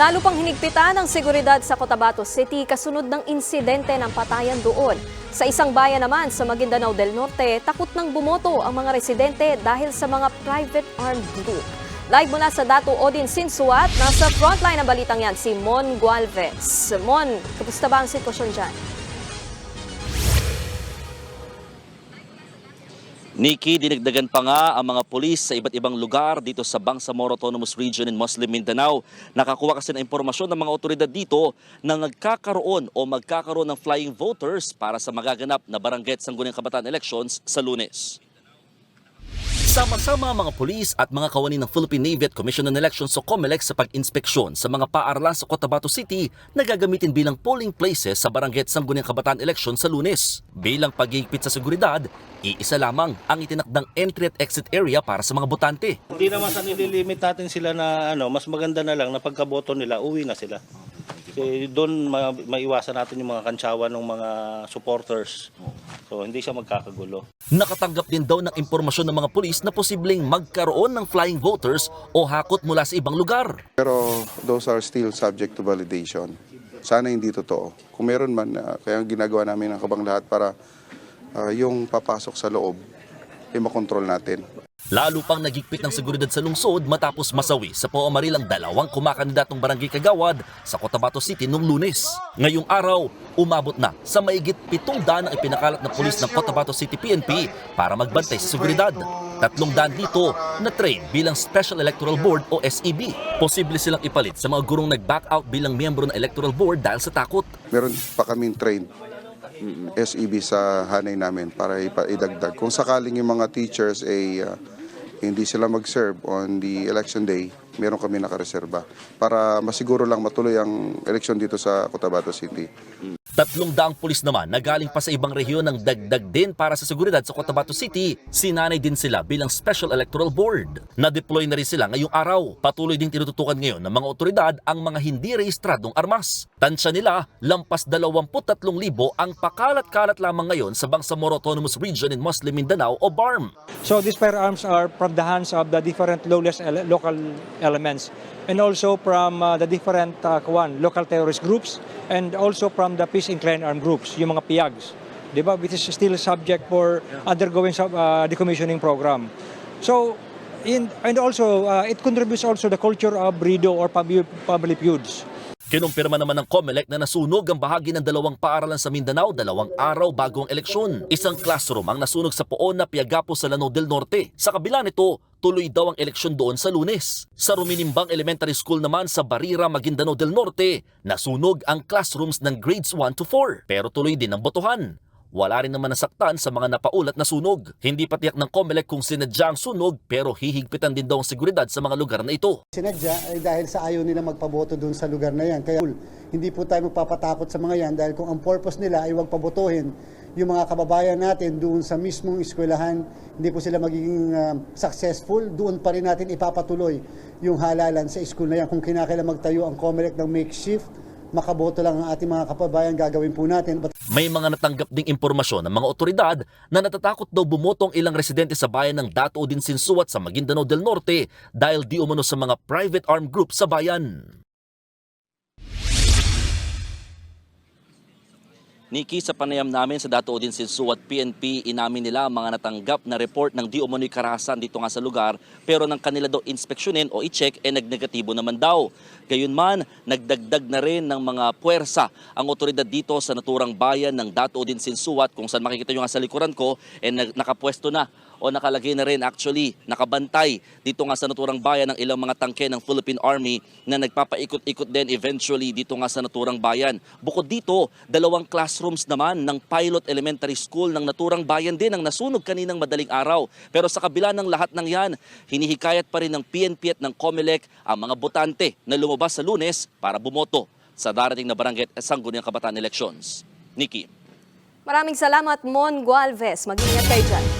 Lalo pang hinigpitan ang seguridad sa Cotabato City kasunod ng insidente ng patayan doon. Sa isang bayan naman sa Maguindanao del Norte, takot nang bumoto ang mga residente dahil sa mga private armed group. Live mula sa Dato Odin Sinsuat, nasa frontline ng balitang yan si Mon Gualvez. Mon, kamusta ba ang sitwasyon dyan? Nikki, dinagdagan pa nga ang mga pulis sa iba't ibang lugar dito sa Bangsamoro Autonomous Region in Muslim Mindanao. Nakakuha kasi ng impormasyon ng mga otoridad dito na nagkakaroon o magkakaroon ng flying voters para sa magaganap na Barangay at Sangguniang Kabataan elections sa lunes. Sama-sama mga pulis at mga kawani ng Philippine Navy at Commission on Elections o COMELEC sa pag-inspeksyon sa mga paaralan sa Cotabato City na gagamitin bilang polling places sa Barangay at Sangguniang Kabataan Election sa lunes. Bilang pagigpit sa seguridad, iisa lamang ang itinakdang entry at exit area para sa mga botante. Hindi naman sa nililimit natin sila na ano, mas maganda na lang na pagkaboto nila, uwi na sila. Kasi doon ma- maiwasan natin yung mga kantsawan ng mga supporters. So hindi siya magkakagulo. Nakatanggap din daw ng impormasyon ng mga pulis na posibleng magkaroon ng flying voters o hakot mula sa ibang lugar. Pero those are still subject to validation. Sana hindi totoo. Kung meron man, ah, kaya ginagawa namin ang kabang lahat para ah, yung papasok sa loob, ay makontrol natin. Lalo pang nagigpit ng seguridad sa lungsod matapos masawi sa Paumaril ang dalawang kumakandidatong barangay kagawad sa Cotabato City noong lunes. Ngayong araw, umabot na sa maigit pitong daan ang ipinakalat na pulis ng Cotabato City PNP para magbantay sa seguridad. Tatlong daan dito na train bilang Special Electoral Board o SEB. Posible silang ipalit sa mga gurong nag-back out bilang miyembro ng Electoral Board dahil sa takot. Meron pa kaming trained SEB sa hanay namin para idagdag. Kung sakaling yung mga teachers ay ah, hindi sila mag-serve on the election day, meron kami nakareserba para masiguro lang matuloy ang election dito sa Cotabato City. Tatlong daang pulis naman na galing pa sa ibang rehiyon ng dagdag din para sa seguridad sa Cotabato City. Sinanay din sila bilang Special Electoral Board. Na-deploy na rin sila ngayong araw. Patuloy din tinututukan ngayon ng mga otoridad ang mga hindi rehistradong armas. Tansya nila, lampas 23,000 ang pakalat-kalat lamang ngayon sa Bangsamoro Autonomous Region in Muslim Mindanao o BARM. So these firearms are from the hands of the different lawless ele- local elements and also from uh, the different uh, local terrorist groups and also from the peace inclined armed groups, yung mga PIAGs, di ba? Which is still subject for undergoing sub, uh, decommissioning program. So in, and also uh, it contributes also the culture of BRIDO or public, feuds. Kinumpirma naman ng COMELEC na nasunog ang bahagi ng dalawang paaralan sa Mindanao dalawang araw bago ang eleksyon. Isang classroom ang nasunog sa Poon na Piagapo sa Lanao del Norte. Sa kabila nito, tuloy daw ang eleksyon doon sa lunes. Sa Ruminimbang Elementary School naman sa Barira, Maguindanao del Norte, nasunog ang classrooms ng grades 1 to 4 pero tuloy din ang botohan. Wala rin naman nasaktan sa mga napaulat na sunog. Hindi patiyak ng COMELEC kung sinadya ang sunog pero hihigpitan din daw ang seguridad sa mga lugar na ito. sinadya ay dahil sa ayaw nila magpaboto doon sa lugar na yan. Kaya hindi po tayo magpapatakot sa mga yan dahil kung ang purpose nila ay huwag pabotohin yung mga kababayan natin doon sa mismong eskwelahan, hindi po sila magiging ah, successful, doon pa rin natin ipapatuloy yung halalan sa school na yan. Kung kinakailan magtayo ang COMELEC ng makeshift, makaboto lang ang ating mga kababayan, gagawin po natin. But May mga natanggap ding impormasyon ng mga otoridad na natatakot daw bumoto ang ilang residente sa bayan ng Dato Odin Sinsuat sa Maguindanao del Norte dahil di umano sa mga private armed group sa bayan. Niki, sa panayam namin sa Dato Odin Sinsuat PNP, inamin nila ang mga natanggap na report ng di umano'y karahasan dito nga sa lugar pero nang kanila daw inspeksyonin o i-check eh nagnegatibo naman daw. Gayunman, nagdagdag na rin ng mga puwersa ang otoridad dito sa naturang bayan ng Dato Odin Sinsuat kung saan makikita nyo nga sa likuran ko eh nakapwesto na o nakalagay na rin actually nakabantay dito nga sa naturang bayan ng ilang mga tangke ng Philippine Army na nagpapaikot-ikot din eventually dito nga sa naturang bayan. Bukod dito, dalawang classrooms naman ng Pilot Elementary School ng naturang bayan din ang nasunog kaninang madaling araw. Pero sa kabila ng lahat ng yan, hinihikayat pa rin ng PNP at ng COMELEC ang mga botante na lumabas sa lunes para bumoto sa darating na barangay at sangguniang kabataan elections. Nikki. Maraming salamat, Mon Gualvez. Mag-ingat kayo dyan.